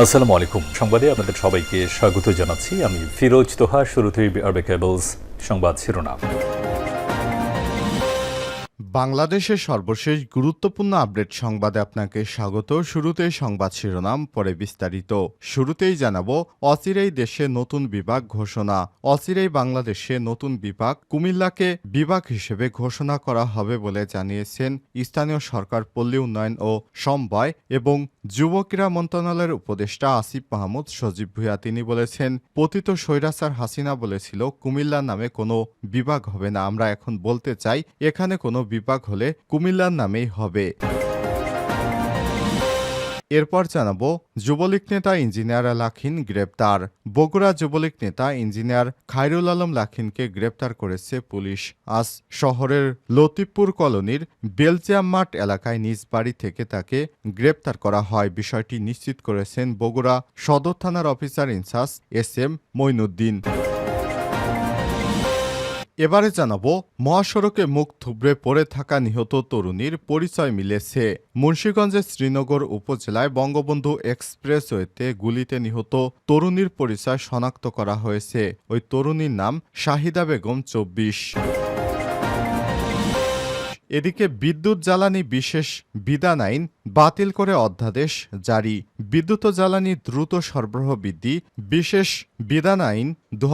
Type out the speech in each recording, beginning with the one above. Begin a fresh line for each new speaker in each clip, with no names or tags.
আসসালামু আলাইকুম। সংবাদে আপনাদের সবাইকে স্বাগত জানাচ্ছি। আমি ফিরোজ তোহা, শুরুতেই আরবে কেবলস সংবাদ শিরোনাম।
বাংলাদেশের সর্বশেষ গুরুত্বপূর্ণ আপডেট সংবাদে আপনাকে স্বাগত। শুরুতেই সংবাদ শিরোনাম, পরে বিস্তারিত। শুরুতেই জানাব অচিরেই দেশে নতুন বিভাগ ঘোষণা। অচিরেই বাংলাদেশে নতুন বিভাগ কুমিল্লাকে বিভাগ হিসেবে ঘোষণা করা হবে বলে জানিয়েছেন স্থানীয় সরকার পল্লী উন্নয়ন ও সমবায় এবং যুব ক্রীড়া মন্ত্রণালয়ের উপদেষ্টা আসিফ মাহমুদ সজীব ভুইয়া তিনি বলেছেন, পতিত স্বৈরাচার হাসিনা বলেছিল কুমিল্লার নামে কোনো বিভাগ হবে না। আমরা এখন বলতে চাই, এখানে কোনো বিভাগ হলে কুমিল্লার নামেই হবে। এরপর জানাব যুবলীগ নেতা ইঞ্জিনিয়ার লাখিন গ্রেপ্তার। বগুড়া যুবলীগ নেতা ইঞ্জিনিয়ার খায়রুল আলম লাখিনকে গ্রেপ্তার করেছে পুলিশ। আজ শহরের লতিফপুর কলোনির বেলজিয়াম মাঠ এলাকায় নিজ বাড়ি থেকে তাকে গ্রেপ্তার করা হয়। বিষয়টি নিশ্চিত করেছেন বগুড়া সদর থানার officer incharge S M Moinuddin. এবারে জানাব, মহাসড়কে মুখ থুবড়ে পড়ে থাকা নিহত তরুণীর পরিচয় মিলেছে। মুন্সীগঞ্জের শ্রীনগর উপজেলায় বঙ্গবন্ধু এক্সপ্রেসওয়েতে গুলিতে নিহত তরুণীর পরিচয় শনাক্ত করা হয়েছে। ওই তরুণীর নাম শাহিদা বেগম চব্বিশ। এদিকে বিদ্যুৎ জ্বালানি বিশেষ বিধান আইন বাতিল করে অধ্যাদেশ জারি। বিদ্যুৎ জ্বালানি দ্রুত সরবরাহ বৃদ্ধি বিশেষ বিধান আইন দু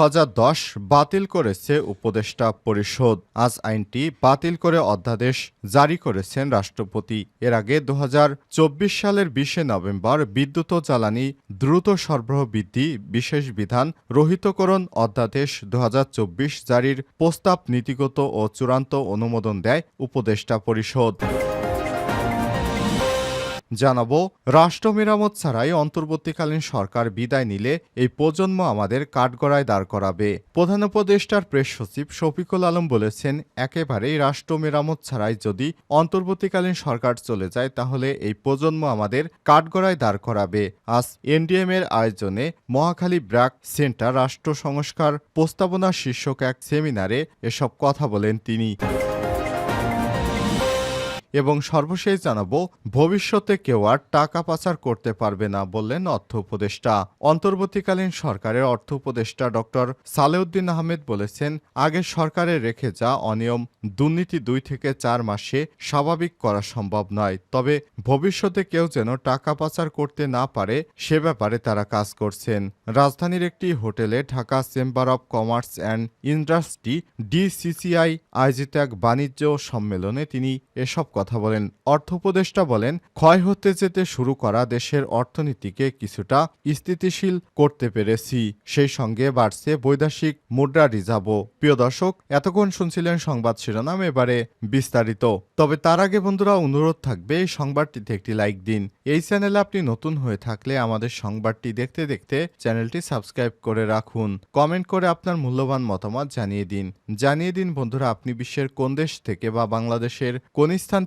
বাতিল করেছে উপদেষ্টা পরিষদ। আজ আইনটি বাতিল করে অধ্যাদেশ জারি করেছেন রাষ্ট্রপতি। এর আগে দু হাজার চব্বিশ সালের বিশে নভেম্বর বিদ্যুৎ জ্বালানি দ্রুত সরবরাহ বৃদ্ধি বিশেষ বিধান রহিতকরণ অধ্যাদেশ দু হাজার চব্বিশ জারির প্রস্তাব নীতিগত ও চূড়ান্ত অনুমোদন দেয় উপদেষ্টা পরিষদ জানাব, রাষ্ট্র মেরামত ছাড়াই অন্তর্বর্তীকালীন সরকার বিদায় নিলে এই প্রজন্ম আমাদের কাঠগড়ায় দাঁড় করাবে। প্রধান উপদেষ্টার প্রেস সচিব শফিকুল আলম বলেছেন, একেবারেই রাষ্ট্র মেরামত ছাড়াই যদি অন্তর্বর্তীকালীন সরকার চলে যায়, তাহলে এই প্রজন্ম আমাদের কাঠগড়ায় দাঁড় করাবে। আজ এনডিএম এর আয়োজনে মহাখালী ব্র্যাক সেন্টার রাষ্ট্র সংস্কার প্রস্তাবনা শীর্ষক এক সেমিনারে এসব কথা বলেন তিনি। এবং সর্বশেষ জানাব, ভবিষ্যতে কেউ আর টাকা পাচার করতে পারবে না বললেন অর্থ উপদেষ্টা। অন্তর্বর্তীকালীন সরকারের অর্থ উপদেষ্টা ডক্টর সালেউদ্দিন আহমেদ বলেছেন আগের সরকারে রেখে যা অনিয়ম দুর্নীতি দুই থেকে চার মাসে স্বাভাবিক করা সম্ভব নয়। তবে ভবিষ্যতে কেউ যেন টাকা পাচার করতে না পারে, সে ব্যাপারে তারা কাজ করছেন। রাজধানীর একটি হোটেলে Dhaka chamber of commerce and industry DCCI আয়োজিত এক বাণিজ্য সম্মেলনে তিনি এসব কথা বলেন। অর্থ উপদেষ্টা বলেন, ক্ষয় হতে যেতে শুরু করা দেশের অর্থনীতিকে কিছুটা স্থিতিশীল করতে পেরেছি। সেই সঙ্গে বাড়ছে বৈদেশিক মুদ্রা রিজার্ভও। প্রিয় দর্শক, এতক্ষণ শুনছিলেন সংবাদ শিরোনাম, এবারে বিস্তারিত। তবে তার আগে বন্ধুরা, অনুরোধ থাকবে এই সংবাদটিতে একটি লাইক দিন। এই চ্যানেলে আপনি নতুন হয়ে থাকলে আমাদের সংবাদটি দেখতে দেখতে চ্যানেলটি সাবস্ক্রাইব করে রাখুন। কমেন্ট করে আপনার মূল্যবান মতামত জানিয়ে দিন। জানিয়ে দিন বন্ধুরা, আপনি বিশ্বের কোন দেশ থেকে বা বাংলাদেশের কোন স্থান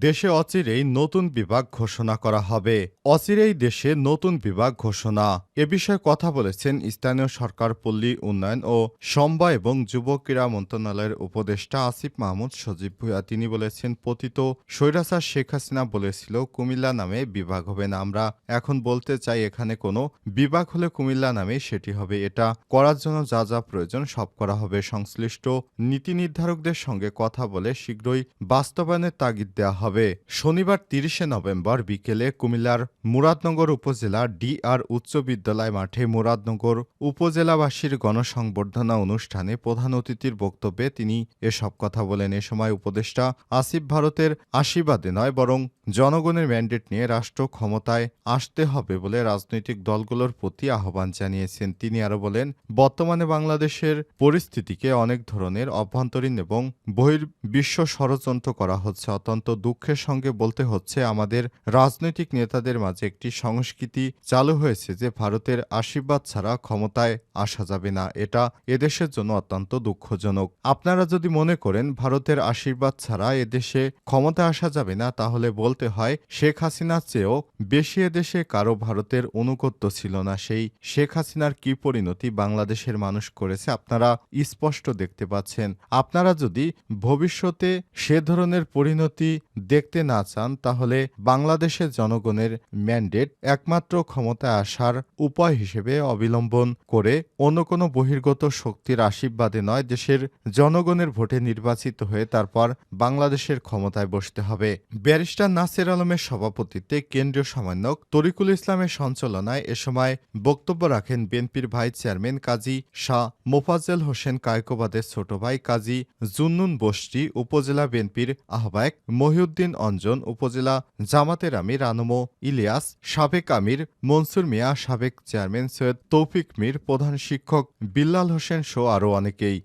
দেশে অচিরেই নতুন বিভাগ ঘোষণা করা হবে। অচিরেই দেশে নতুন বিভাগ ঘোষণা। এ বিষয়ে কথা বলেছেন স্থানীয় সরকার পল্লী উন্নয়ন ও সম্বা এবং যুব ক্রীড়া মন্ত্রণালয়ের উপদেষ্টা আসিফ মাহমুদ সজীব ভুয়া তিনি বলেছেন, পতিত স্বৈরাচার শেখ হাসিনা বলেছিল, কুমিল্লা নামে বিভাগ হবে না। আমরা এখন বলতে চাই, এখানে কোনো বিভাগ হলে কুমিল্লা নামে সেটি হবে। এটা করার জন্য যা যা প্রয়োজন সব করা হবে। সংশ্লিষ্ট নীতি নির্ধারকদের সঙ্গে কথা বলে শীঘ্রই বাস্তবায়নের তাগিদ দেওয়া হবে শনিবার তিরিশে নভেম্বর বিকেলে কুমিল্লার মুরাদনগর উপজেলা ডিআর উচ্চ বিদ্যালয় মাঠে মুরাদনগর উপজেলাবাসীর গণসংবর্ধনা অনুষ্ঠানে প্রধান অতিথির বক্তব্যে তিনি এসব কথা বলেন। এ সময় উপদেষ্টা আসিফ ভারতের আশীর্বাদে নয়, বরং জনগণের ম্যান্ডেট নিয়ে রাষ্ট্র ক্ষমতায় আসতে হবে বলে রাজনৈতিক দলগুলোর প্রতি আহ্বান জানিয়েছেন। তিনি আরও বলেন, বর্তমানে বাংলাদেশের পরিস্থিতিকে অনেক ধরনের অভ্যন্তরীণ এবং বহির্বিশ্ব ষড়যন্ত্র করা হচ্ছে। অত্যন্ত দুঃখের সঙ্গে বলতে হচ্ছে, আমাদের রাজনৈতিক নেতাদের মাঝে একটি সংস্কৃতি চালু হয়েছে যে ভারতের আশীর্বাদ ছাড়া ক্ষমতায় আসা যাবে না। এটা এদেশের জন্য অত্যন্ত দুঃখজনক। আপনারা যদি মনে করেন, ভারতের আশীর্বাদ ছাড়া এদেশে ক্ষমতায় আসা যাবে না, তাহলে বলতে হয়, শেখ হাসিনার চেয়েও বেশি এদেশে কারও ভারতের অনুগত্য ছিল না। সেই শেখ হাসিনার কি পরিণতি বাংলাদেশের মানুষ করেছে, আপনারা স্পষ্ট দেখতে পাচ্ছেন। আপনারা যদি ভবিষ্যতে সে ধরনের পরিণতি দেখতে না চান, তাহলে বাংলাদেশের জনগণের ম্যান্ডেট একমাত্র ক্ষমতায় আসার উপায় হিসেবে অবলম্বন করে অন্য কোনো বহির্গত শক্তির আশীর্বাদে নয়, দেশের জনগণের ভোটে নির্বাচিত হয়ে তারপর বাংলাদেশের ক্ষমতায় বসতে হবে। ব্যারিস্টার নাসির আলমের সভাপতিত্বে কেন্দ্রীয় সমন্বয়ক তরিকুল ইসলামের সঞ্চালনায় এ সময় বক্তব্য রাখেন বিএনপির ভাইস চেয়ারম্যান কাজী শাহ মোফাজ্জল হোসেন কায়কোবাদের ছোট ভাই কাজী জুন্নুন বস্তি উপজেলা বিএনপির আহ্বায়ক মহিউদ্দিন অঞ্জন, উপজেলা জামাতের আমির আনমো, ইলিয়াস সাবেক আমির, মনসুর মিয়া সাবেক চেয়ারম্যান সৈয়দ তৌফিক মির, প্রধান শিক্ষক বিল্লাল হোসেন সহ আরও অনেকেই।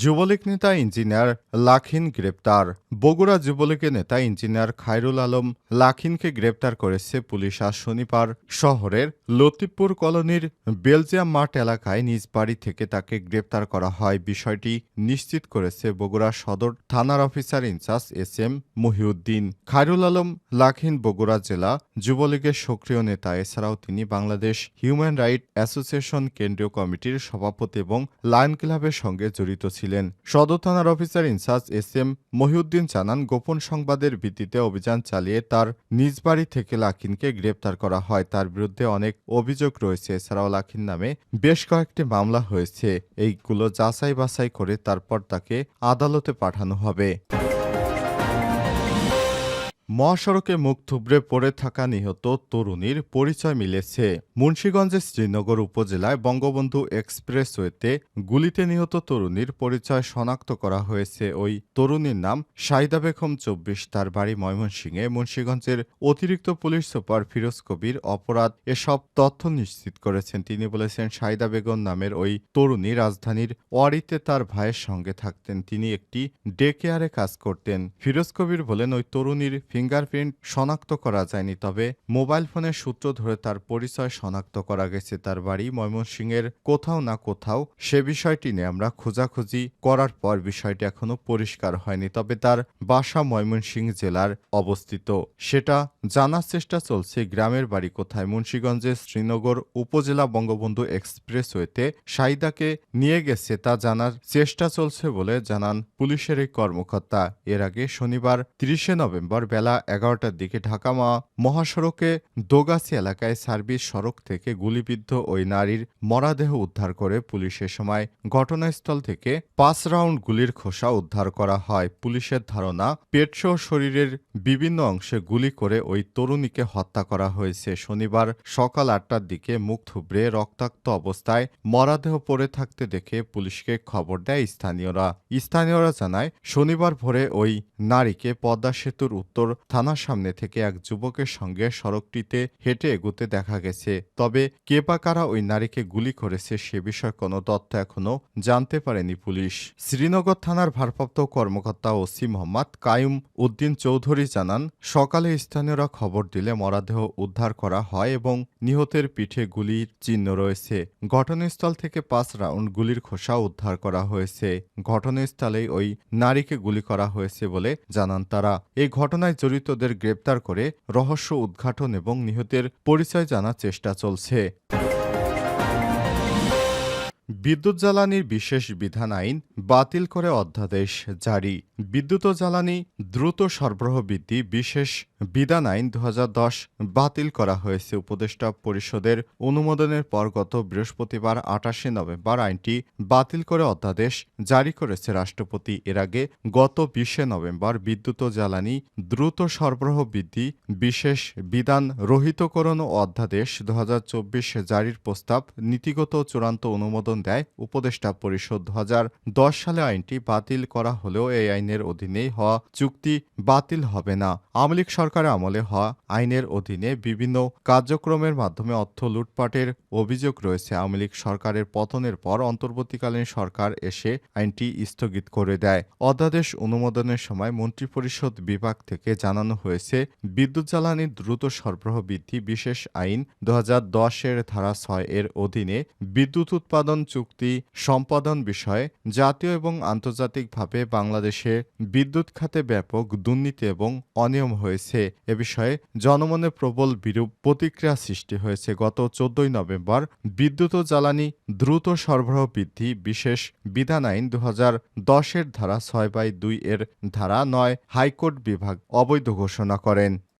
যুবলীগ নেতা ইঞ্জিনিয়ার লাখিন গ্রেপ্তার। বগুড়া যুবলীগের নেতা ইঞ্জিনিয়ার খায়রুল আলম লাখিনকে গ্রেপ্তার করেছে পুলিশ আজ শনিবার শহরের লতিফপুর কলোনির বেলজিয়াম মাঠ এলাকায় নিজ বাড়ি থেকে তাকে গ্রেপ্তার করা হয়। বিষয়টি নিশ্চিত করেছে বগুড়া সদর থানার officer incharge S M Mohiuddin. Khairul Alam লাখিন Bogura জেলা যুবলীগের সক্রিয় নেতা। এছাড়াও তিনি বাংলাদেশ হিউম্যান রাইট অ্যাসোসিয়েশন কেন্দ্রীয় কমিটির সভাপতি এবং লায়ন ক্লাবের সঙ্গে জড়িত ছিলেন। সদর থানার officer incharge S M Mohiuddin জানান, গোপন সংবাদের ভিত্তিতে অভিযান চালিয়ে তার নিজ বাড়ি থেকে লাকিনকে গ্রেপ্তার করা হয়। তার বিরুদ্ধে অনেক অভিযোগ রয়েছে। এছাড়াও লাকিন নামে বেশ কয়েকটি মামলা হয়েছে। এইগুলো যাচাই বাছাই করে তারপর তাকে আদালতে পাঠানো হবে। মহাসড়কে মুখ থুবড়ে পড়ে থাকা নিহত তরুণীর পরিচয় মিলেছে। মুন্সীগঞ্জের শ্রীনগর উপজেলায় বঙ্গবন্ধু এক্সপ্রেসওয়েতে গুলিতে নিহত তরুণীর পরিচয় শনাক্ত করা হয়েছে। ওই তরুণীর নাম সাইদা বেগম চব্বিশ, তার বাড়ি ময়মনসিংহে। মুন্সীগঞ্জের অতিরিক্ত পুলিশ সুপার ফিরোজ কবির অপরাধ এসব তথ্য নিশ্চিত করেছেন। তিনি বলেছেন, সাইদা বেগম নামের ওই তরুণী রাজধানীর ওয়ারিতে তার ভাইয়ের সঙ্গে থাকতেন। তিনি একটি ডে কেয়ারে কাজ করতেন। ফিরোজ কবির বলেন, ওই তরুণীর ফিঙ্গারপ্রিন্ট শনাক্ত করা যায়নি, তবে মোবাইল ফোনের সূত্র ধরে তার পরিচয় শনাক্ত করা গেছে। তার বাড়ি ময়মনসিংহের কোথাও না কোথাও সে বিষয়টি নিয়ে আমরা খোঁজাখুঁজি করার পর বিষয়টি এখনও পরিষ্কার হয়নি, তবে তার বাসা ময়মনসিংহ জেলার অবস্থিত। সেটা জানার চেষ্টা চলছে গ্রামের বাড়ি কোথায়। মুন্সীগঞ্জের শ্রীনগর উপজেলা বঙ্গবন্ধু এক্সপ্রেসওয়েতে সাইদাকে নিয়ে গেছে তা জানার চেষ্টা চলছে বলে জানান পুলিশের এই কর্মকর্তা। এর আগে শনিবার তিরিশে নভেম্বর বেলা এগারোটার দিকে ঢাকা মা মহাসড়কে দোগাছি এলাকায় সার্ভিস সড়ক থেকে গুলিবিদ্ধ ওই নারীর মরাদেহ উদ্ধার করে পুলিশের সময় ঘটনাস্থল থেকে পাঁচ রাউন্ড গুলির খোসা উদ্ধার করা হয়। পুলিশের ধারণা পেটসহ শরীরের বিভিন্ন অংশে গুলি করে ওই তরুণীকে হত্যা করা হয়েছে। শনিবার সকাল আটটার দিকে মুখ থুবড়ে রক্তাক্ত অবস্থায় মরাদেহ পড়ে থাকতে দেখে পুলিশকে খবর দেয় স্থানীয়রা। স্থানীয়রা জানায়, শনিবার ভোরে ওই নারীকে পদ্মা সেতুর উত্তর থানার সামনে থেকে এক যুবকের সঙ্গে সড়কটিতে হেঁটে এগুতে দেখা গেছে। তবে কে বা কারা ওই নারীকে গুলি করেছে সে বিষয়ে কোনো তথ্য এখনও জানতে পারেনি পুলিশ। শ্রীনগর থানার ভারপ্রাপ্ত কর্মকর্তা ওসি মোহাম্মদ কায়ুম উদ্দিন চৌধুরী জানান, সকালে স্থানীয়রা খবর দিলে মরাদেহ উদ্ধার করা হয় এবং নিহতের পিঠে গুলির চিহ্ন রয়েছে। ঘটনাস্থল থেকে পাঁচ রাউন্ড গুলির খোসা উদ্ধার করা হয়েছে। ঘটনাস্থলেই ওই নারীকে গুলি করা হয়েছে বলে জানান তারা। এই ঘটনায় জড়িতদের গ্রেপ্তার করে রহস্য উদ্ঘাটন এবং নিহতের পরিচয় জানার চেষ্টা চলছে। বিদ্যুৎ জ্বালানির বিশেষ বিধান আইন বাতিল করে অধ্যাদেশ জারি। বিদ্যুৎ ও জ্বালানি দ্রুত সরবরাহ বৃদ্ধি বিশেষ বিধান আইন দু হাজার দশ বাতিল করা হয়েছে। উপদেষ্টা পরিষদের অনুমোদনের পর গত বৃহস্পতিবার আটাশে নভেম্বর আইনটি বাতিল করে অধ্যাদেশ জারি করেছে রাষ্ট্রপতি। এর আগে গত বিশে নভেম্বর বিদ্যুৎ ও জ্বালানি দ্রুত সরবরাহ বৃদ্ধি বিশেষ বিধান রহিতকরণ ও অধ্যাদেশ দু জারির প্রস্তাব নীতিগত চূড়ান্ত অনুমোদন দেয়। উপদেষ্টা পরিষদ দু হাজার দশ সালে আইনটি বাতিল করা হলেও এই আইনের আইনের অধীনেই হওয়া চুক্তি বাতিল হবে না। আওয়ামী লীগ সরকারের আমলে হওয়া আইনের অধীনে বিভিন্ন কার্যক্রমের মাধ্যমে অর্থ লুটপাটের অভিযোগ রয়েছে। আওয়ামী লীগ সরকারের পতনের পর অন্তর্বর্তীকালীন সরকার এসে আইনটি স্থগিত করে দেয়। অধ্যাদেশ অনুমোদনের সময় মন্ত্রিপরিষদ বিভাগ থেকে জানানো হয়েছে, বিদ্যুৎ জ্বালানি দ্রুত সরবরাহ বৃদ্ধি বিশেষ আইন দু হাজার দশ এর ধারা ছয় এর অধীনে বিদ্যুৎ উৎপাদন চুক্তি সম্পাদন বিষয়ে জাতীয় এবং আন্তর্জাতিকভাবে বাংলাদেশে বিদ্যুৎ খাতে ব্যাপক দুর্নীতি এবং অনিয়ম হয়েছে, এ বিষয়ে জনমনে প্রবল বিরূপ প্রতিক্রিয়া সৃষ্টি হয়েছে। গত চোদ্দই নভেম্বর বিদ্যুৎ ও জ্বালানি দ্রুত সরবরাহ বৃদ্ধি, বিশেষ বিধান আইন দু হাজার দশের ধারা ছয় বাই দুই এর ধারা নয় হাইকোর্ট বিভাগ অবৈধ ঘোষণা করেন।